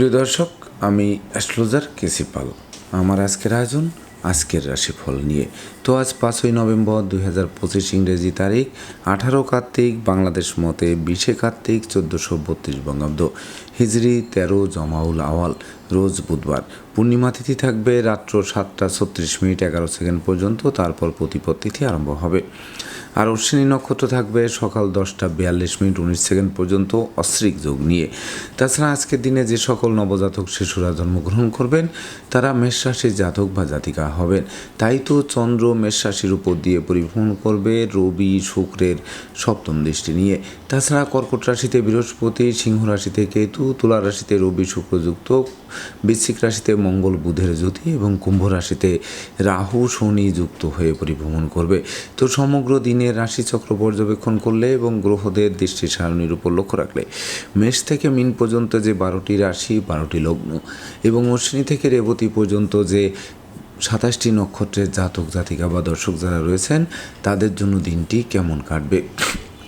সুপ্রিয় দর্শক, আমি অ্যাস্ট্রোলজার কেসি পাল। আমার আজকের আয়োজন, আজকের রাশিফল নিয়ে। তো আজ পাঁচই নভেম্বর দুই হাজার পঁচিশ ইংরেজি তারিখ, আঠারো কার্তিক, বাংলাদেশ মতে বিশে কার্তিক, চোদ্দোশো বত্রিশ বঙ্গাব্দ। হিজড়ি, তেরো জমাউল আওয়াল, রোজ বুধবার। পূর্ণিমা তিথি থাকবে রাত্র সাতটা ছত্রিশ মিনিট এগারো সেকেন্ড পর্যন্ত, তারপর প্রতিপদ তিথি আরম্ভ হবে। আর অশ্বিনী নক্ষত্র থাকবে সকাল দশটা বিয়াল্লিশ মিনিট উনিশ সেকেন্ড পর্যন্ত অশ্রিক যোগ নিয়ে। তাছাড়া আজকের দিনে যে সকল নবজাতক শিশুরা জন্মগ্রহণ করবেন, তারা মেষ রাশির জাতক বা জাতিকা হবেন। তাই তো চন্দ্র মেষ রাশির উপর দিয়ে পরিভ্রমণ করবে রবি শুক্রের সপ্তম দৃষ্টি নিয়ে। তাছাড়া কর্কট রাশিতে বৃহস্পতি, সিংহ রাশিতে কেতু, তুলা রাশিতে রবি শুক্রযুক্ত, বৃশ্চিক রাশিতে মঙ্গল বুধের জ্যোতি এবং কুম্ভ রাশিতে রাহু শনি যুক্ত হয়ে পরিভ্রমণ করবে। তো সমগ্র দিনের রাশিচক্র পর্যবেক্ষণ করলে এবং গ্রহদের দৃষ্টি সারণীর উপর লক্ষ্য রাখলে মেষ থেকে মিন পর্যন্ত যে বারোটি রাশি, বারোটি লগ্ন এবং অশ্বিনী থেকে রেবতী পর্যন্ত যে সাতাশটি নক্ষত্রের জাতক জাতিকা বা দর্শক যারা রয়েছেন, তাদের জন্য দিনটি কেমন কাটবে?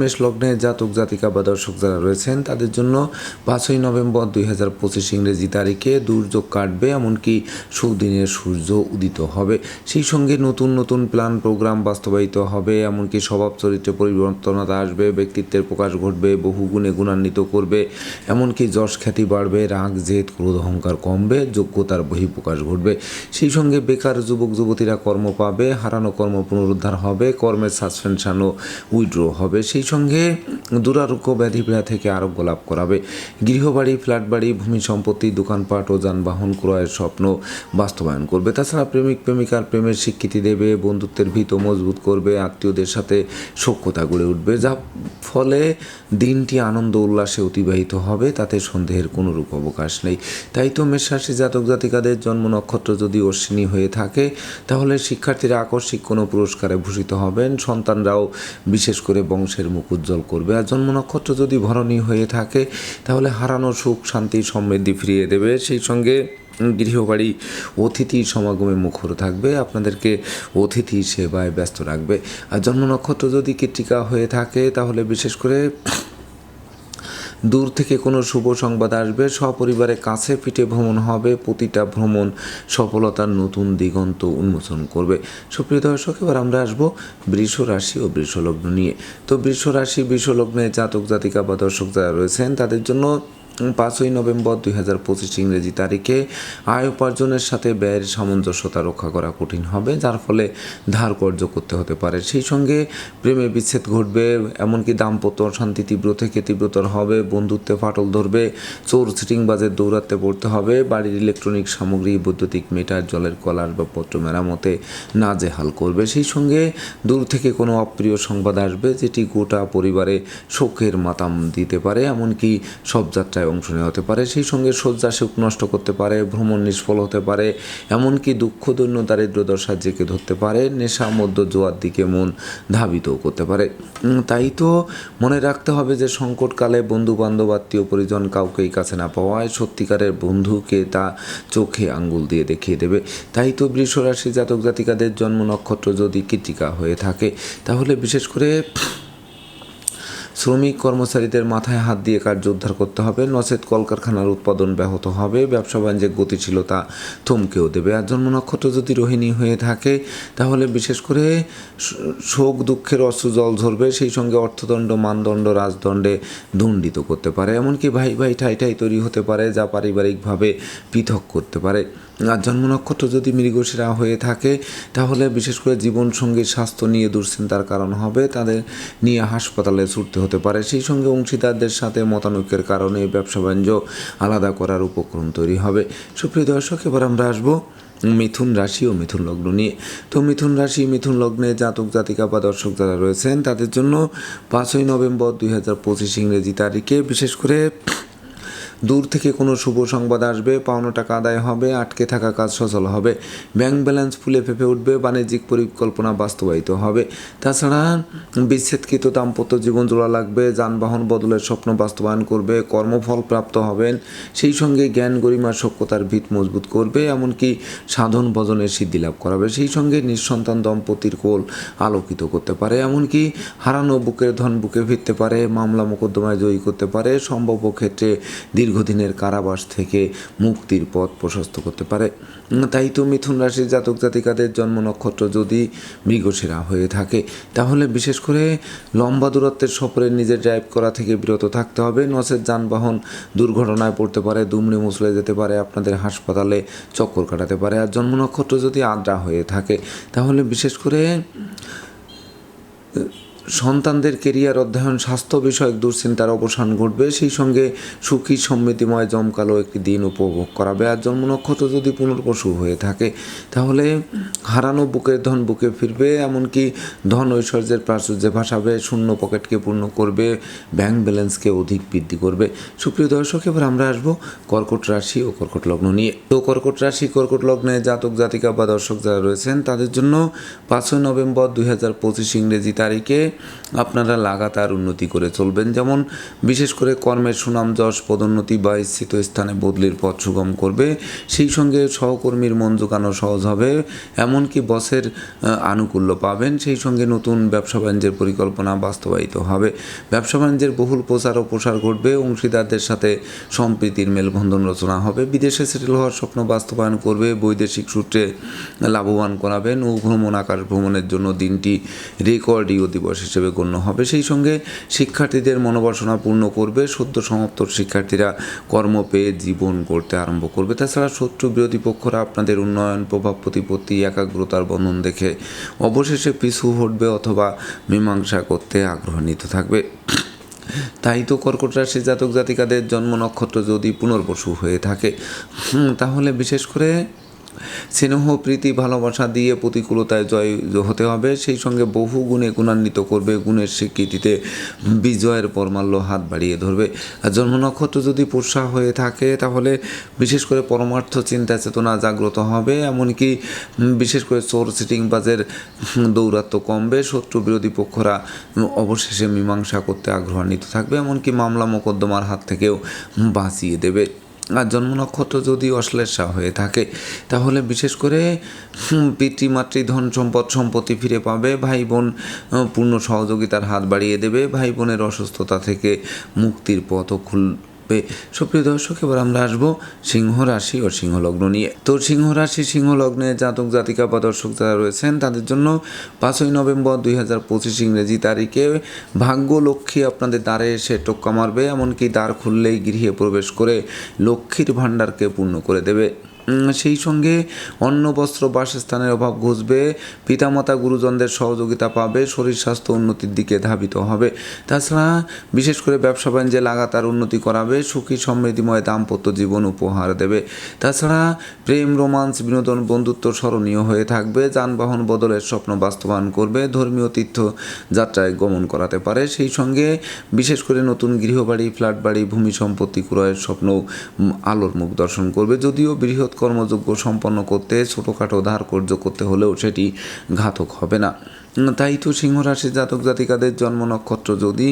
মেষ লগ্নের জাতক, জাতিকা বা দর্শক যারা রয়েছেন, তাদের জন্য পাঁচই নভেম্বর দুই হাজার পঁচিশ ইংরেজি তারিখে দুর্যোগ কাটবে, এমনকি সুদিনের সূর্য উদিত হবে। সেই সঙ্গে নতুন নতুন প্ল্যান, প্রোগ্রাম বাস্তবায়িত হবে, এমনকি স্বভাব চরিত্রে পরিবর্তনতা আসবে, ব্যক্তিত্বের প্রকাশ ঘটবে, বহু গুণে গুণান্বিত করবে, এমনকি যশ খ্যাতি বাড়বে, রাগ, জেদ, ক্রোধ, অহংকার কমবে, যোগ্যতার বহিঃপ্রকাশ ঘটবে। সেই সঙ্গে বেকার যুবক, যুবতীরা কর্ম পাবে, হারানো কর্ম পুনরুদ্ধার হবে, কর্মের সাসপেনশানও উইড্রো হবে। সেই সঙ্গে দুরারোগ্য ব্যাধিপীড়া থেকে আরোগ্য লাভ করাবে। গৃহবাড়ি ফ্ল্যাট বাড়ি ভূমি সম্পত্তি, দোকানপাট ও যানবাহন ক্রয়ের স্বপ্ন বাস্তবায়ন করবে। তাছাড়া প্রেমিক, প্রেমিকার প্রেমের স্বীকৃতি দেবে, বন্ধুত্বের ভিত মজবুত করবে, আত্মীয়দের সাথে সখ্যতা গড়ে উঠবে যা ফলে দিনটি আনন্দ উল্লাসে অতিবাহিত হবে, তাতে সন্দেহের কোনো রূপ অবকাশ নেই। তাই তো মেষরাশি জাতক জাতিকাদের জন্ম নক্ষত্র যদি অশ্বিনী হয়ে থাকে, তাহলে শিক্ষার্থীরা আকস্মিক কোনো পুরস্কারে ভূষিত হবেন। সন্তানরাও বিশেষ করে বংশের মুখ উজ্জ্বল করবে। আর জন্ম নক্ষত্র যদি ভরণী হয়ে থাকে, তাহলে হারানো সুখ, শান্তি, সমৃদ্ধি ফিরিয়ে দেবে। সেই সঙ্গে গৃহবাড়ি, অতিথি সমাগমে মুখর থাকবে। আপনাদেরকে অতিথি সেবায় ব্যস্ত রাখবে। আর জন্ম নক্ষত্র যদি কৃত্রিকা হয়ে থাকে, তাহলে বিশেষ করে দূর থেকে কোনো শুভ সংবাদ আসবে, সপরিবারে কাছে পিঠে ভ্রমণ হবে, প্রতিটা ভ্রমণ সফলতার নতুন দিগন্ত উন্মোচন করবে। সুপ্রিয় দর্শক, এবার আমরা আসব বৃষ রাশি ও বৃষলগ্ন নিয়ে। তো বৃষ রাশি, বৃষলগ্নে জাতক জাতিকা বা দর্শক যারা রয়েছেন, তাদের জন্য পাঁচই নভেম্বর দুই হাজার পঁচিশ ইংরেজি তারিখে আয় উপার্জনের সাথে ব্যয়ের সামঞ্জস্যতা রক্ষা করা কঠিন হবে, যার ফলে ধার কর্য করতে হতে পারে। সেই সঙ্গে প্রেমে বিচ্ছেদ ঘটবে, এমনকি দাম্পত্য অশান্তি তীব্র থেকে তীব্রতর হবে, বন্ধুত্বে ফাটল ধরবে, চোর সিটিংবাজের দৌরাত্মে পড়তে হবে, বাড়ির ইলেকট্রনিক সামগ্রী, বৈদ্যুতিক মিটার, জলের কলার বা পত্র মেরামতে নাজেহাল করবে। সেই সঙ্গে দূর থেকে কোনো অপ্রিয় সংবাদ আসবে, যেটি গোটা পরিবারে শোকের মাতাম দিতে পারে, এমনকি সব যাত্রায় অংশ নেওয়া হতে পারে, সেই সঙ্গে শয্যা সুখ নষ্ট করতে পারে, ভ্রমণ নিষ্ফল হতে পারে, এমনকি দুঃখ, দৈন্য দারিদ্র দশা জেকে ধরতে পারে, নেশা মধ্য জোয়ার দিকে মন ধাবিতও করতে পারে। তাই তো মনে রাখতে হবে যে সংকটকালে বন্ধু বান্ধব আত্মীয়, পরিজন কাউকেই কাছে না পাওয়ায় সত্যিকারের বন্ধুকে তা চোখে আঙ্গুল দিয়ে দেখিয়ে দেবে। তাই তো বৃষরাশি জাতক জাতিকাদের জন্ম নক্ষত্র যদি কৃতিকা হয়ে থাকে, তাহলে বিশেষ করে শ্রমিক কর্মচারীদের মাথায় হাত দিয়ে কার্য উদ্ধার করতে হবে। নচেত কলকারখানার উৎপাদন ব্যাহত হবে। ব্যবসা বাণিজ্যের গতিশীলতা থমকেও দেবে। আর জন্ম নক্ষত্র যদি রোহিণী হয়ে থাকে, তাহলে বিশেষ করে শোক, দুঃখের অশ্রু জল ঝরবে, সেই সঙ্গে অর্থদণ্ড, মানদণ্ড, রাজদণ্ডে দণ্ডিত করতে পারে। এমনকি ভাই ভাই ঠাই ঠাই তৈরি হতে পারে, যা পারিবারিকভাবে পৃথক করতে পারে। জন্ম নক্ষত্র যদি মৃগশিরা হয়ে থাকে, তাহলে বিশেষ করে জীবনসঙ্গীর স্বাস্থ্য নিয়ে দুশ্চিন্তার কারণ হবে, তাদের নিয়ে হাসপাতালে ছুটতে হতে পারে। সেই সঙ্গে অংশীদারদের সাথে মতানৈক্যের কারণে ব্যবসা বাণিজ্য আলাদা করার উপক্রম তৈরি হবে। সুপ্রিয় দর্শক, এবার আমরা আসব মিথুন রাশি ও মিথুন লগ্ন নিয়ে। তো মিথুন রাশি, মিথুন লগ্নে জাতক, জাতিকা বা দর্শক যারা রয়েছেন, তাদের জন্য পাঁচই নভেম্বর দুই হাজার পঁচিশ ইংরেজি তারিখে বিশেষ করে দূর থেকে কোনো শুভ সংবাদ আসবে, পাওনা টাকা আদায় হবে, আটকে থাকা কাজ সচল হবে। ব্যাংক ব্যালেন্স ফুলে ফেপে উঠবে, বাণিজ্যিক পরিকল্পনা বাস্তবায়িত হবে। তাছাড়া বিচ্ছেদকৃত দাম্পত্য জীবন জোড়া লাগবে, যানবাহন বদলের স্বপ্ন বাস্তবায়ন করবে, কর্মফল প্রাপ্ত হবেন। সেই সঙ্গে জ্ঞান গরিমা সক্ষতার ভিত মজবুত করবে, এমনকি সাধন ভজনের সিদ্ধি লাভ করাবে। সেই সঙ্গে নিঃসন্তান দম্পতির কোল আলোকিত করতে পারে, এমনকি হারানো বুকের ধন বুকে ফিরতে পারে, মামলা মোকদ্দমায় জয়ী করতে পারে, সম্ভাব্য ক্ষেত্রে দীর্ঘদিনের কারাবাস থেকে মুক্তির পথ প্রশস্ত করতে পারে। তাই তো মিথুন রাশির জাতক জাতিকাদের জন্ম নক্ষত্র যদি মৃগশিরা হয়ে থাকে, তাহলে বিশেষ করে লম্বা দূরত্বের সফরে নিজে ড্রাইভ করা থেকে বিরত থাকতে হবে। নচেত যানবাহন দুর্ঘটনায় পড়তে পারে, দুমড়ে মুসলে যেতে পারে, আপনাদের হাসপাতালে চক্কর কাটাতে পারে। আর জন্ম নক্ষত্র যদি আদ্রা হয়ে থাকে, তাহলে বিশেষ করে সন্তানদের কেরিয়ার অধ্যয়ন, স্বাস্থ্য বিষয়ক দুশ্চিন্তার অবসান ঘটবে। সেই সঙ্গে সুখী, সমৃদ্ধিময়, জমকালো একটি দিন উপভোগ করাবে। আর জন্ম নক্ষত্র যদি পুনর্বসু হয়ে থাকে, তাহলে হারানো বুকের ধন বুকে ফিরবে, এমনকি ধন ঐশ্বর্যের প্রাচুর্যে ভাসাবে, শূন্য পকেটকে পূর্ণ করবে, ব্যাংক ব্যালেন্সকে অধিক বৃদ্ধি করবে। সুপ্রিয় দর্শক, এবার আমরা আসব কর্কট রাশি ও কর্কট লগ্ন নিয়ে। তো কর্কট রাশি, কর্কট লগ্নে জাতক, জাতিকা বা দর্শক যারা রয়েছেন, তাদের জন্য পাঁচই নভেম্বর দুই হাজার পঁচিশ ইংরেজি তারিখে আপনারা লাগাতার উন্নতি করে চলবেন। যেমন বিশেষ করে কর্মের সুনাম, যশ, পদোন্নতি বা স্থিত স্থানে বদলির পথ সুগম করবে, সেই সঙ্গে সহকর্মীর মন জোগানো সহজ হবে, এমনকি বসের আনুকূল্য পাবেন। সেই সঙ্গে নতুন ব্যবসা বাণিজ্যের পরিকল্পনা বাস্তবায়িত হবে। ব্যবসা বাণিজ্যের বহুল প্রচার ও প্রসার ঘটবে, অংশীদারদের সাথে সম্প্রীতির মেলবন্ধন রচনা হবে, বিদেশে সেটেল হওয়ার স্বপ্ন বাস্তবায়ন করবে, বৈদেশিক সূত্রে লাভবান করাবেন, ও ভ্রমণ আকার ভ্রমণের জন্য দিনটি রেকর্ডীয় দিবস হিসেবে গণ্য হবে। সেই সঙ্গে শিক্ষার্থীদের মনোবাসনা পূর্ণ করবে। সদ্য সমাপ্ত শিক্ষার্থীরা কর্ম পেয়ে জীবন করতে আরম্ভ করবে। তাছাড়া শত্রু বিরোধী পক্ষরা আপনাদের উন্নয়ন, প্রভাব, প্রতিপত্তি, একাগ্রতার বন্ধন দেখে অবশেষে পিছু হটবে অথবা মীমাংসা করতে আগ্রহান্বিত থাকবে। তাই তো কর্কট রাশির জাতক জাতিকাদের জন্ম নক্ষত্র যদি পুনর্বসু হয়ে থাকে, তাহলে বিশেষ করে স্নেহ প্রীতি ভালোবাসা দিয়ে প্রতিকূলতায় জয় হতে হবে। সেই সঙ্গে বহু গুণে গুণান্বিত করবে গুণের স্বীকৃতিতে বিজয়ের পরমাল্য হাত বাড়িয়ে ধরবে। আর জন্ম নক্ষত্র যদি পোষা হয়ে থাকে তাহলে বিশেষ করে পরমার্থ চিন্তা চেতনা জাগ্রত হবে। এমনকি বিশেষ করে চোর সিটিং বাজের উম, দৌরাত্ম্য কমবে। শত্রু বিরোধী পক্ষরা অবশেষে মীমাংসা করতে আগ্রহান্বিত থাকবে। এমনকি মামলা মোকদ্দমার হাত থেকেও বাঁচিয়ে দেবে। আর জন্ম নক্ষত্র যদি অশ্লেষা হয়ে থাকে, তাহলে বিশেষ করে পিতৃ, মাতৃ, ধন, সম্পদ, সম্পত্তি ফিরে পাবে, ভাই বোন পূর্ণ সহযোগিতার হাত বাড়িয়ে দেবে, ভাই বোনের অসুস্থতা থেকে মুক্তির পথও খুলবে সুপ্রিয় দর্শক, এবার আমরা আসব সিংহ রাশি ও সিংহ লগ্ন নিয়ে। তো সিংহ রাশি, সিংহ লগ্নে জাতক, জাতিকা বা দর্শক যারা রয়েছেন, তাদের জন্য পাঁচই নভেম্বর দুই হাজার পঁচিশ ইংরেজি তারিখে ভাগ্য লক্ষ্মী আপনাদের দ্বারে এসে টোক্কা মারবে, এমনকি দ্বার খুললেই গৃহে প্রবেশ করে লক্ষ্মীর ভাণ্ডারকে পূর্ণ করে দেবে। সেই সঙ্গে অন্ন, বস্ত্র, বাসস্থানের অভাব ঘুচবে, পিতামাতা, গুরুজনদের সহযোগিতা পাবে, শরীর স্বাস্থ্য উন্নতির দিকে ধাবিত হবে। তাছাড়া বিশেষ করে ব্যবসা বাণিজ্যে লাগাতার উন্নতি করাবে, সুখী, সমৃদ্ধিময় দাম্পত্য জীবন উপহার দেবে। তাছাড়া প্রেম, রোমান্স, বিনোদন, বন্ধুত্ব স্মরণীয় হয়ে থাকবে, যানবাহন বদলের স্বপ্ন বাস্তবায়ন করবে, ধর্মীয় তীর্থ যাত্রায় গমন করাতে পারে। সেই সঙ্গে বিশেষ করে নতুন গৃহবাড়ি ফ্ল্যাট বাড়ি ভূমি সম্পত্তি ক্রয়ের স্বপ্ন আলোর মুখ দর্শন করবে। যদিও বৃহৎ কর্মযোগ্য সম্পন্ন করতে, ছোটোখাটো ধার কর্য করতে হলেও সেটি ঘাতক হবে না। তাই তো সিংহ রাশির জাতক জাতিকাদের জন্ম নক্ষত্র যদি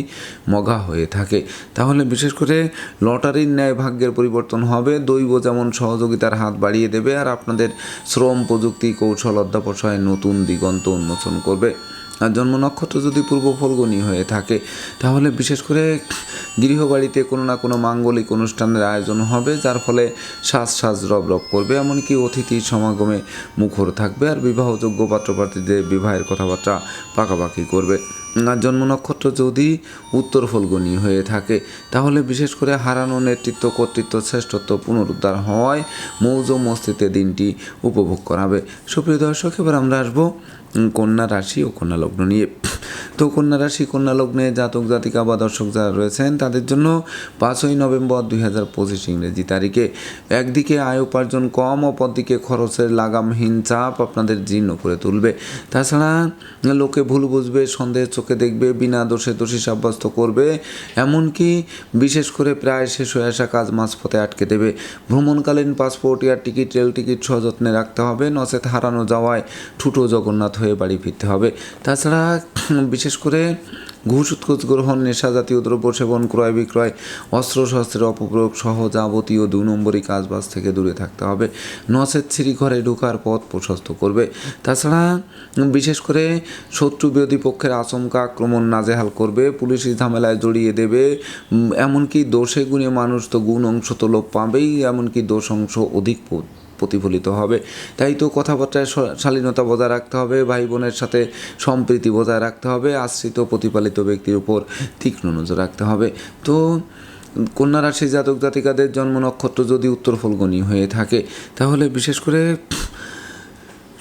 মগা হয়ে থাকে, তাহলে বিশেষ করে লটারির ন্যায় ভাগ্যের পরিবর্তন হবে। দৈব যেমন সহযোগিতার হাত বাড়িয়ে দেবে আর আপনাদের শ্রম প্রযুক্তি কৌশল অধ্যাপসায় নতুন দিগন্ত উন্মোচন করবে। আর জন্ম নক্ষত্র যদি পূর্ব ফলগুনি হয়ে থাকে, তাহলে বিশেষ করে গৃহবাড়িতে কোনো না কোনো মাঙ্গলিক অনুষ্ঠানের আয়োজন হবে, যার ফলে সাজ সাজ রব রব করবে, এমনকি অতিথি সমাগমে মুখর থাকবে আর বিবাহযোগ্য পাত্রপাত্রীদের বিবাহের কথাবার্তা পাকাপাকি করবে। আর জন্ম নক্ষত্র যদি উত্তর ফলগুনি হয়ে থাকে, তাহলে বিশেষ করে হারানো নেতৃত্ব, কর্তৃত্ব, শ্রেষ্ঠত্ব পুনরুদ্ধার হওয়ায় মৌজ মস্তিতে দিনটি উপভোগ করাবে। সুপ্রিয় দর্শক, এবার আমরা আসব কন্যা রাশি ও কন্যা লগ্ন নিয়ে। তো কন্যা রাশি, কন্যা লগ্নে জাতক, জাতিকা বা দর্শক যারা রয়েছেন, তাদের জন্য পাঁচই নভেম্বর দুই হাজার পঁচিশ ইংরেজি তারিখে একদিকে আয় উপার্জন কম, অপরদিকে খরচের লাগামহীন চাপ আপনাদের জীর্ণ করে তুলবে। তাছাড়া লোকে ভুল বুঝবে সন্দেহের চোখে দেখবে, বিনা দোষে দোষী সাব্যস্ত করবে, এমনকি বিশেষ করে প্রায় শেষ হয়ে আসা কাজ মাঝপথে আটকে দেবে। ভ্রমণকালীন passport, air ticket, rail ticket সযত্নে রাখতে হবে, নচেত হারানো যাওয়ায় ঠুটো জগন্নাথ হয়ে বাড়ি ফিরতে হবে। তাছাড়া বিশেষ করে ঘুষ, উৎকোচ, গ্রহণ, নেশা জাতীয় দ্রব্য সেবন, ক্রয় বিক্রয় অস্ত্রশস্ত্রের অপপ্রয়োগ সহ যাবতীয় দু নম্বরই কাজবাজ থেকে দূরে থাকতে হবে। নচেত ছিরি ঘরে ঢোকার পথ প্রশস্ত করবে। তাছাড়া বিশেষ করে শত্রু বিরোধী পক্ষের আচমকা আক্রমণ নাজেহাল করবে। পুলিশি ঝামেলায় জড়িয়ে দেবে। এমনকি দোষে গুণে মানুষ তো গুণ অংশ তো লোপ পাবেই, এমনকি দোষ অংশ অধিক প্রতিফলিত হবে। তাই তো কথাবার্তায় শালীনতা বজায় রাখতে হবে ভাই বোনের সাথে সম্প্রীতি বজায় রাখতে হবে, আশ্রিত প্রতিপালিত ব্যক্তির উপর তীক্ষ্ণ নজর রাখতে হবে। তো কন্যা রাশি জাতক জাতিকাদের জন্ম নক্ষত্র যদি উত্তর ফলগনি হয়ে থাকে, তাহলে বিশেষ করে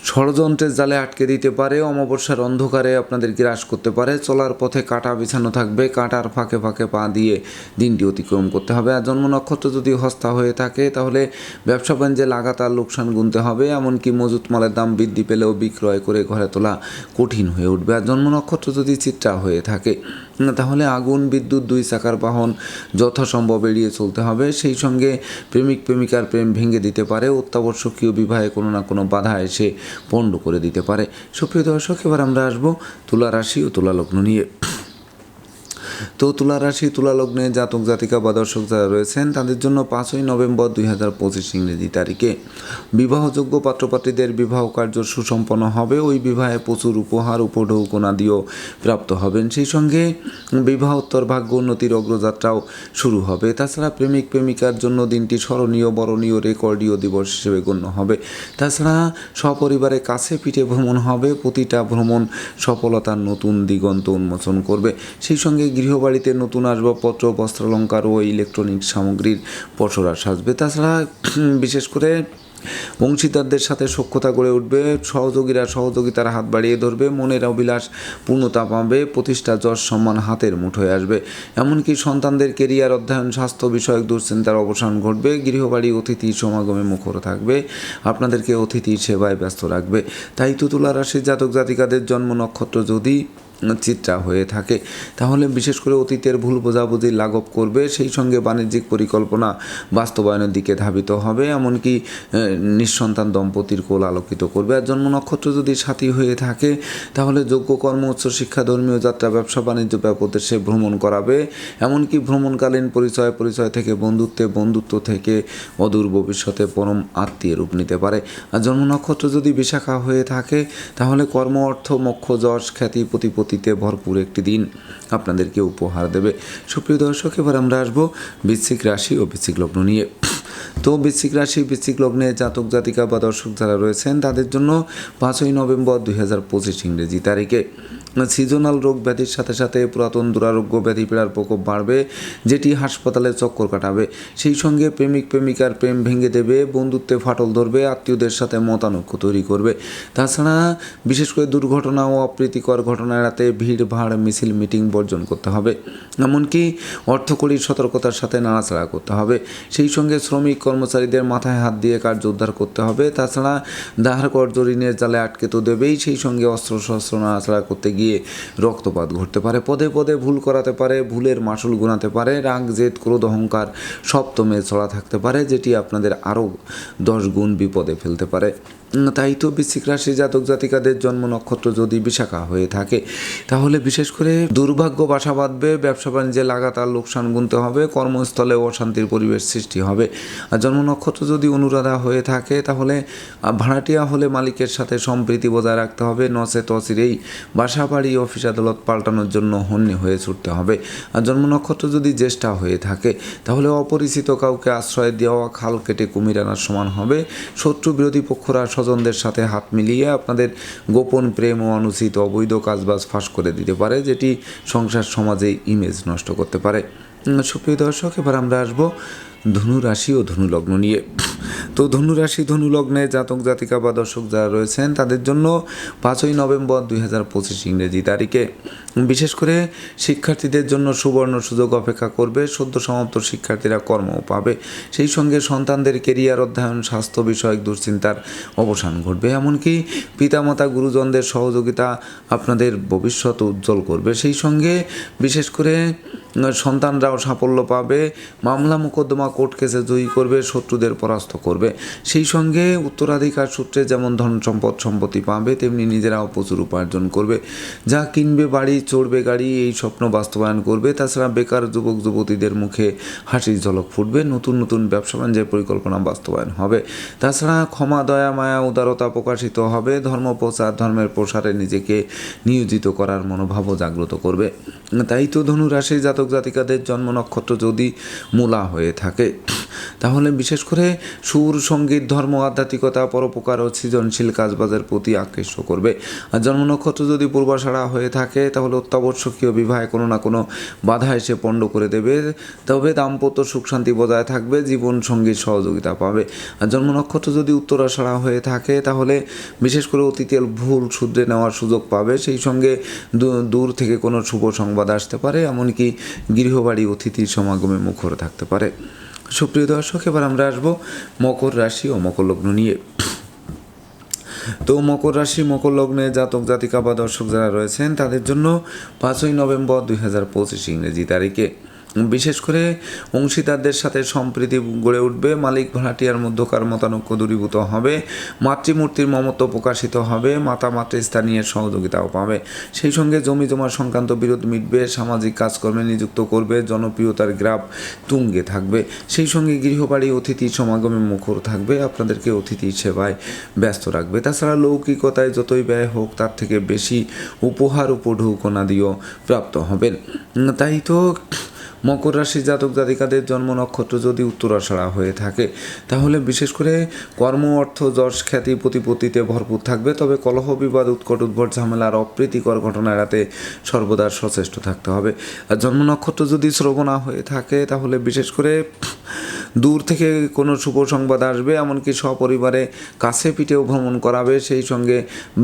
ষড়যন্ত্রের জালে আটকে দিতে পারে, অমাবস্যার অন্ধকারে আপনাদের গ্রাস করতে পারে। চলার পথে কাঁটা বিছানো থাকবে, কাঁটার ফাঁকে ফাঁকে পা দিয়ে দিনটি অতিক্রম করতে হবে। আর জন্ম নক্ষত্র যদি হস্তা হয়ে থাকে, তাহলে ব্যবসা বাণিজ্যে লাগাতার লোকসান গুনতে হবে, এমনকি মজুত মালের দাম বৃদ্ধি পেলেও বিক্রয় করে ঘরে তোলা কঠিন হয়ে উঠবে। আর জন্ম নক্ষত্র যদি চিত্রা হয়ে থাকে তাহলে আগুন, বিদ্যুৎ, দুই চাকার বাহন যথাসম্ভব এড়িয়ে চলতে হবে। সেই সঙ্গে প্রেমিক, প্রেমিকার প্রেম ভেঙে দিতে পারে। অত্যাবশ্যকীয় বিবাহে কোনো না কোনো বাধা এসে পণ্ড করে দিতে পারে। সুপ্রিয় দর্শক, এবার আমরা আসব তুলা রাশি ও তুলা লগ্ন নিয়ে। তো তুলা রাশি, তুলা লগ্নে জাতক, জাতিকা বা দর্শক যারা রয়েছেন, তাদের জন্য পাঁচই নভেম্বর দুই হাজার পঁচিশ ইংরেজি তারিখে। বিবাহযোগ্য পাত্রপাত্রীদের বিবাহ কার্য সুসম্পন্ন হবে। ওই বিবাহে প্রচুর উপহার উপঢৌকনাদিও প্রাপ্ত হবেন। সেই সঙ্গে বিবাহোত্তর ভাগ্য উন্নতির অগ্রযাত্রাও শুরু হবে। তাছাড়া প্রেমিক, প্রেমিকার জন্য দিনটি স্মরণীয়, বরণীয় রেকর্ডীয় দিবস হিসেবে গণ্য হবে। তাছাড়া সপরিবারে কাছে পিঠে ভ্রমণ হবে। প্রতিটা ভ্রমণ সফলতার নতুন দিগন্ত উন্মোচন করবে। সেই সঙ্গে গৃহবাড়িতে নতুন আসবাবপত্র, বস্ত্রালঙ্কার ও ইলেকট্রনিক সামগ্রীর পসরা সাজবে। তাছাড়া বিশেষ করে অংশীদারদের সাথে সখ্যতা গড়ে উঠবে, সহযোগীরা সহযোগিতার হাত বাড়িয়ে ধরবে, মনের অভিলাষ পূর্ণতা পাবে, প্রতিষ্ঠা যশ সম্মান হাতের মুঠোয় আসবে। এমনকি সন্তানদের কেরিয়ার, অধ্যয়ন, স্বাস্থ্য বিষয়ক দুশ্চিন্তার অবসান ঘটবে, গৃহবাড়ি অতিথি সমাগমে মুখর থাকবে, আপনাদেরকে অতিথির সেবায় ব্যস্ত রাখবে। তাই তুতুলা রাশির জাতক জাতিকাদের জন্ম নক্ষত্র যদি চিত্রা হয়ে থাকে। তাহলে বিশেষ করে অতীতের ভুল বোঝাবুঝি লাঘব করবে, সেই সঙ্গে বাণিজ্যিক পরিকল্পনা বাস্তবায়নের দিকে ধাবিত হবে, এমনকি নিঃসন্তান দম্পতির কোল আলোকিত করবে। আর জন্ম নক্ষত্র যদি সাথী হয়ে থাকে, তাহলে যোগ্য কর্ম, উচ্চ শিক্ষা, ধর্মীয় যাত্রা, ব্যবসা, বাণিজ্য ব্যাপতে সে ভ্রমণ করাবে। এমনকি ভ্রমণকালীন পরিচয় পরিচয় থেকে বন্ধুত্বে, বন্ধুত্ব থেকে অদূর ভবিষ্যতে পরম আত্মীয় রূপ নিতে পারে। আর জন্ম নক্ষত্র যদি বিশাখা হয়ে থাকে, তাহলে কর্ম, অর্থ, মোক্ষ, যশ, খ্যাতি প্রতিপত্তিতে ভরপুর একটি দিন আপনাদেরকে উপহার দেবে। সুপ্রিয় দর্শক, এবার আমরা আসব বৃশ্চিক রাশি ও বৃশ্চিক লগ্ন নিয়ে। তো বৃশ্চিক রাশি, বৃশ্চিক লগ্নে জাতক, জাতিকা বা দর্শক যারা রয়েছেন, তাদের জন্য পাঁচই নভেম্বর দুই হাজার পঁচিশ ইংরেজি তারিখে সিজনাল রোগ ব্যাধির সাথে সাথে পুরাতন দুরারোগ্য ব্যাধি পীড়ার প্রকোপ বাড়বে, যেটি হাসপাতালে চক্কর কাটাবে। সেই সঙ্গে প্রেমিক প্রেমিকার প্রেম ভেঙে দেবে, বন্ধুত্বে ফাটল ধরবে, আত্মীয়দের সাথে মতানৈক্য তৈরি করবে। তাছাড়া বিশেষ করে দুর্ঘটনা ও অপ্রীতিকর ঘটনা এড়াতে ভিড় ভাড় মিছিল, মিটিং বর্জন করতে হবে। এমনকি অর্থকরীর সতর্কতার সাথে নাড়াচাড়া করতে হবে। সেই সঙ্গে শ্রমিক কর্মচারীদের মাথায় হাত দিয়ে কার্য উদ্ধার করতে হবে। তাছাড়া ধার কর্য ঋণের জালে আটকে তো দেবেই, সেই সঙ্গে অস্ত্র শস্ত্র নাড়াচাড়া করতে গিয়ে রক্তপাত ঘটতে পারে, পদে পদে ভুল করাতে পারে, ভুলের মাসুল গুনাতে পারে, রাগ, জেদ, ক্রোধ, অহংকার সপ্তমে ছড়া থাকতে পারে, যেটি আপনাদের আরও দশ গুণ বিপদে ফেলতে পারে। তাই তো বৃশ্চিক রাশি জাতক জাতিকাদের জন্ম নক্ষত্র যদি বিশাখা হয়ে থাকে, তাহলে বিশেষ করে দুর্ভাগ্য বাসা বাঁধবে, ব্যবসা বাণিজ্যে লাগাতার লোকসান গুনতে হবে কর্মস্থলে অশান্তির পরিবেশ সৃষ্টি হবে। আর জন্ম নক্ষত্র যদি অনুরাধা হয়ে থাকে, তাহলে ভাড়াটিয়া হলে মালিকের সাথে সম্প্রীতি বজায় রাখতে হবে, নচে তসিরেই বাসা বাড়ি, অফিস আদালত পাল্টানোর জন্য হন্যে হয়ে ছুটতে হবে। আর জন্ম নক্ষত্র যদি জ্যেষ্ঠা হয়ে থাকে, তাহলে অপরিচিত কাউকে আশ্রয় দেওয়া, খাল কেটে কুমির আনার সমান হবে। শত্রু বিরোধী পক্ষরা স্বজনদের সাথে হাত মিলিয়ে আপনাদের গোপন প্রেম ও অনুচিত অবৈধ কাজবাজ ফাঁস করে দিতে পারে, যেটি সংসার সমাজে ইমেজ নষ্ট করতে পারে। সুপ্রিয় দর্শক, এবার আমরা আসব ধনু রাশি ও ধনুলগ্ন নিয়ে। তো ধনু রাশি ধনু জাতক, জাতিকা বা দর্শক যারা রয়েছেন, তাদের জন্য পাঁচই নভেম্বর দুই হাজার পঁচিশ ইংরেজি তারিখে বিশেষ করে শিক্ষার্থীদের জন্য সুবর্ণ সুযোগ অপেক্ষা করবে সদ্য সমাপ্ত শিক্ষার্থীরা কর্মও পাবে। সেই সঙ্গে সন্তানদের কেরিয়ার অধ্যয়ন, স্বাস্থ্য বিষয়ক দুশ্চিন্তার অবসান ঘটবে। এমনকি পিতামাতা, গুরুজনদের সহযোগিতা আপনাদের ভবিষ্যৎ উজ্জ্বল করবে। সেই সঙ্গে বিশেষ করে সন্তানরাও সাফল্য পাবে, মামলা মোকদ্দমা কোর্ট কেসে জয়ী করবে, শত্রুদের পরাস্ত করবে। সেই সঙ্গে উত্তরাধিকার সূত্রে যেমন ধন সম্পদ, সম্পত্তি পাবে, তেমনি নিজেরাও প্রচুর উপার্জন করবে। যা কিনবে, বাড়ি চড়বে গাড়ি, এই স্বপ্ন বাস্তবায়ন করবে। তাছাড়া বেকার যুবক, যুবতীদের মুখে হাসির ঝলক ফুটবে, নতুন নতুন ব্যবসা বাণিজ্যের পরিকল্পনা বাস্তবায়ন হবে। তাছাড়া ক্ষমা, দয়া, মায়া, উদারতা প্রকাশিত হবে। ধর্ম, প্রচার, ধর্মের প্রসারে নিজেকে নিয়োজিত করার মনোভাবও জাগ্রত করবে। তাই তো ধনুরাশি জাতক জাতিকাদের জন্ম নক্ষত্র যদি মূলা হয়ে থাকে, তাহলে বিশেষ করে সুর, সংগীত, ধর্ম, আধ্যাত্মিকতা পরোপকার ও সৃজনশীল কাজবাজের প্রতি আকৃষ্ট করবে। আর জন্ম নক্ষত্র যদি পূর্বাশাড়া হয়ে থাকে, তাহলে অত্যাবশ্যকীয় বিবাহে কোনো না কোনো বাধা এসে পণ্ড করে দেবে। তবে দাম্পত্য সুখ শান্তি বজায় থাকবে, জীবন সঙ্গীর সহযোগিতা পাবে। আর জন্ম নক্ষত্র যদি উত্তরাশাড়া হয়ে থাকে, তাহলে বিশেষ করে অতীতের ভুল শুধরে নেওয়ার সুযোগ পাবে। সেই সঙ্গে দূর থেকে কোনো শুভ সংবাদ আসতে পারে, এমনকি গৃহবাড়ি অতিথির সমাগমে মুখর থাকতে পারে। সুপ্রিয় দর্শক, এবার আমরা আসব মকর রাশি ও মকর লগ্ন নিয়ে। তো মকর রাশি, মকর লগ্নে জাতক, জাতিকা বা দর্শক যারা রয়েছেন, তাদের জন্য পাঁচই নভেম্বর দুই হাজার পঁচিশ ইংরেজি তারিখে। বিশেষ করে অংশীদারদের সাথে সম্প্রীতি গড়ে উঠবে, মালিক ভাড়াটিয়ার মধ্যকার মতানৈক্য দূরীভূত হবে, মাতৃমূর্তির মমত্ব প্রকাশিত হবে, মাতা মাতৃস্থানীয় সহযোগিতাও পাবে। সেই সঙ্গে জমি জমা সংক্রান্ত বিরোধ মিটবে, সামাজিক কাজকর্মে নিযুক্ত করবে, জনপ্রিয়তার গ্রাফ তুঙ্গে থাকবে। সেই সঙ্গে গৃহবাড়ি, অতিথি সমাগমে মুখর থাকবে, আপনাদেরকে অতিথি সেবায় ব্যস্ত রাখবে। তাছাড়া লৌকিকতায় যতই ব্যয় হোক, তার থেকে বেশি উপহার উপঢৌকনাদিও প্রাপ্ত হবেন। তাই তো মকর রাশি জাতক জাতিকাদের জন্ম নক্ষত্র যদি উত্তরাষাড়া হয়ে থাকে, তাহলে বিশেষ করে কর্ম, অর্থ, যশ, খ্যাতি, প্রতিপত্তিতে ভরপুর থাকবে। তবে কলহ, বিবাদ, উৎকট, উদ্ভট ঝামেলার অপ্রীতিকর ঘটনা এড়াতে সর্বদা সচেষ্ট থাকতে হবে। আর জন্ম নক্ষত্র যদি শ্রবণা হয়ে থাকে, তাহলে বিশেষ করে দূর থেকে কোনো শুভ সংবাদ আসবে, এমনকি সপরিবারে কাছে পিঠেও ভ্রমণ করাবে, সেই সঙ্গে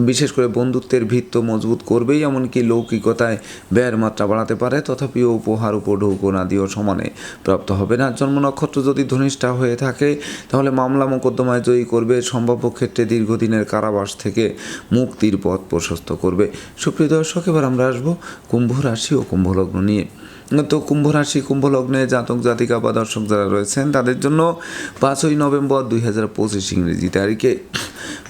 বিশেষ করে বন্ধুত্বের ভিত্ত মজবুত করবেই, এমনকি লৌকিকতায় ব্যয়ের মাত্রা বাড়াতে পারে, তথাপিও উপহার উপঢৌকন আদিও সমানে প্রাপ্ত হবে না। জন্ম নক্ষত্র যদি ধনিষ্ঠা হয়ে থাকে, তাহলে মামলা মোকদ্দমায় জয়ী করবে, সম্ভাব্য ক্ষেত্রে দীর্ঘদিনের কারাবাস থেকে মুক্তির পথ প্রশস্ত করবে। সুপ্রিয় দর্শক, এবার আমরা আসব কুম্ভ রাশি ও কুম্ভলগ্ন নিয়ে। তো কুম্ভ রাশি কুম্ভ লগ্নে জাতক, জাতিকা বা দর্শক যারা রয়েছেন, তাদের জন্য পাঁচই নভেম্বর দুই হাজার পঁচিশ ইংরেজি তারিখে।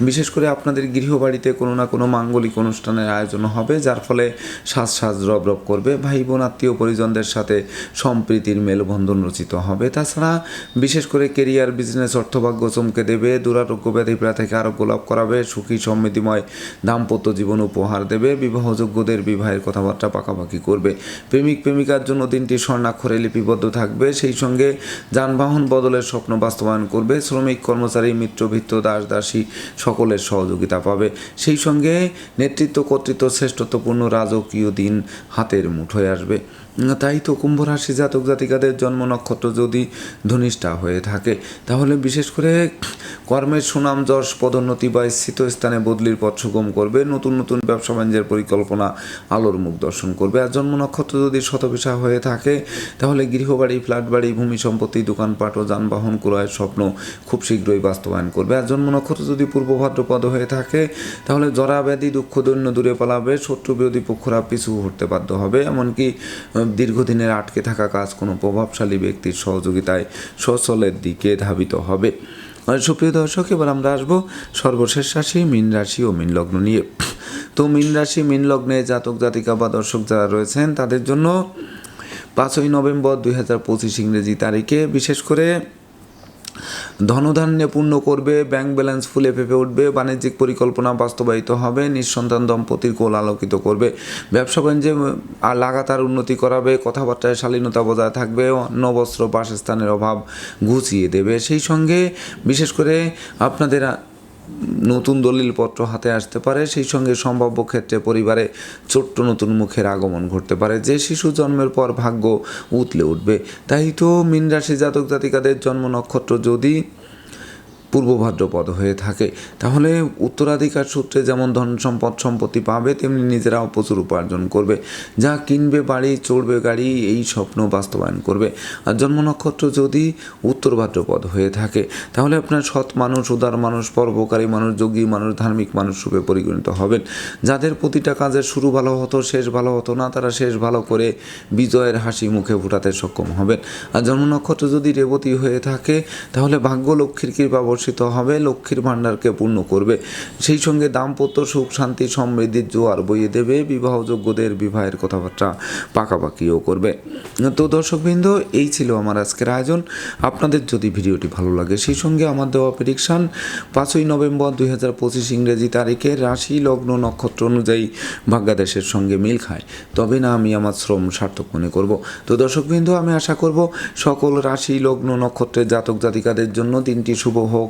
বিশেষ করে আপনাদের গৃহবাড়িতে কোনো না কোনো মাঙ্গলিক অনুষ্ঠানের আয়োজন হবে, যার ফলে সাজ সাজ রব রব করবে। ভাই বোন আত্মীয় পরিজনদের সাথে সম্প্রীতির মেলবন্ধন রচিত হবে। তাছাড়া বিশেষ করে কেরিয়ার, বিজনেস, অর্থভাগ্য চমকে দেবে, দুরারোগ্য ব্যাধি থেকে আরোগ্য লাভ করাবে, সুখী, সমৃদ্ধিময়, দাম্পত্য জীবন উপহার দেবে, বিবাহযোগ্যদের বিবাহের কথাবার্তা পাকাপাকি করবে প্রেমিক প্রেমিকার জন্য তিনটি স্বর্ণাক্ষরে লিপিবদ্ধ থাকবে। সেই সঙ্গে যানবাহন বদলের স্বপ্ন বাস্তবায়ন করবে। শ্রমিক, কর্মচারী মিত্রভিত্ত দাস, দাসী সকলের সহযোগিতা পাবে। সেই সঙ্গে নেতৃত্ব কর্তৃত্ব শ্রেষ্ঠত্বপূর্ণ রাজকীয় দিন হাতের মুঠোয় আসবে। তাই তো কুম্ভ রাশি জাতক জাতিকাদের জন্ম নক্ষত্র যদি ধনিষ্ঠা হয়ে থাকে, তাহলে বিশেষ করে কর্মের সুনাম, যশ, পদোন্নতি বা স্থিত স্থানে বদলির পথ সুগম করবে, নতুন নতুন ব্যবসা বাণিজ্যের পরিকল্পনা, আলোর মুখ দর্শন করবে। আর জন্ম নক্ষত্র যদি শতবিশা হয়ে থাকে, তাহলে গৃহবাড়ি ফ্ল্যাট বাড়ি ভূমি সম্পত্তি, দোকানপাট ও যানবাহন ক্রয়ের স্বপ্ন খুব শীঘ্রই বাস্তবায়ন করবে। আর জন্ম নক্ষত্র যদি পূর্ব ভাদ্রপদ হয়ে থাকে, তাহলে জরা ব্যাধি দুঃখ দৈন্য দূরে পালাবে, শত্রু বিরোধী পক্ষরা পিছু হতে বাধ্য হবে। এমনকি দীর্ঘদিনের আটকে থাকা কাজ কোনো প্রভাবশালী ব্যক্তির সহযোগিতায় সচলের দিকে ধাবিত হবে। সুপ্রিয় দর্শক, এবার আমরা আসব সর্বশেষ রাশি, মীন রাশি ও মীন লগ্ন নিয়ে। তো মীন রাশি, মীন লগ্নে জাতক, জাতিকা বা দর্শক যারা রয়েছেন, তাদের জন্য পাঁচই নভেম্বর দুই হাজার পঁচিশ ইংরেজি তারিখে বিশেষ করে ধনধান্যে পূর্ণ করবে ব্যাংক ব্যালেন্স ফুলে ফেপে উঠবে, বাণিজ্যিক পরিকল্পনা বাস্তবায়িত হবে, নিঃসন্তান দম্পতির কোল আলোকিত করবে। ব্যবসা বাণিজ্যে লাগাতার উন্নতি করাবে, কথাবার্তায় শালীনতা বজায় থাকবে অন্ন বস্ত্র বাসস্থানের অভাব ঘুচিয়ে দেবে। সেই সঙ্গে বিশেষ করে আপনাদের নতুন দলিলপত্র হাতে আসতে পারে, সেই সঙ্গে সম্ভাব্য ক্ষেত্রে পরিবারে ছোট্ট নতুন মুখের আগমন ঘটতে পারে। যে শিশু জন্মের পর ভাগ্য উতলে উঠবে, তাই তো মীন রাশি জাতক জাতিকাদের জন্ম নক্ষত্র যদি পূর্ব ভাদ্রপদ হয়ে থাকে। তাহলে উত্তরাধিকার সূত্রে যেমন ধন সম্পদ সম্পত্তি পাবে, তেমনি নিজেরাও প্রচুর উপার্জন করবে। যা কিনবে, বাড়ি, চড়বে, গাড়ি, এই স্বপ্ন বাস্তবায়ন করবে। আর জন্ম নক্ষত্র যদি উত্তর ভাদ্রপদ হয়ে থাকে, তাহলে আপনার সৎ মানুষ, উদার মানুষ, পরোপকারী মানুষ, যোগী মানুষ, ধার্মিক মানুষ রূপে পরিগণিত হবেন। যাদের প্রতিটা কাজের শুরু ভালো হতো, শেষ ভালো হতো না, তারা শেষ ভালো করে বিজয়ের হাসি মুখে ফোটাতে সক্ষম হবেন। আর জন্ম নক্ষত্র যদি রেবতী হয়ে থাকে, তাহলে ভাগ্য লক্ষ্মীর কৃপা বর্ষিত হবে, লক্ষ্মীর ভাণ্ডারকে পূর্ণ করবে। সেই সঙ্গে দাম্পত্য সুখ, শান্তি সমৃদ্ধির জোয়ার বইয়ে দেবে বিবাহযোগ্যদের বিবাহের কথাবার্তা পাকাপাকিও করবে। তো দর্শকবৃন্দ, এই ছিল আমার আজকের আয়োজন। আপনাদের যদি ভিডিওটি ভালো লাগে, সেই সঙ্গে আমার দেওয়া প্রেডিকশান পাঁচই নভেম্বর দুই হাজার পঁচিশ ইংরেজি তারিখে রাশি, লগ্ন, নক্ষত্র অনুযায়ী ভাগ্যাদেশের সঙ্গে মিল খায়। তবে না, আমি আমার শ্রম সার্থক মনে করব। তো দর্শকবৃন্দ, আমি আশা করব সকল রাশি, লগ্ন, নক্ষত্রের জাতক জাতিকাদের জন্য দিনটি শুভ হোক।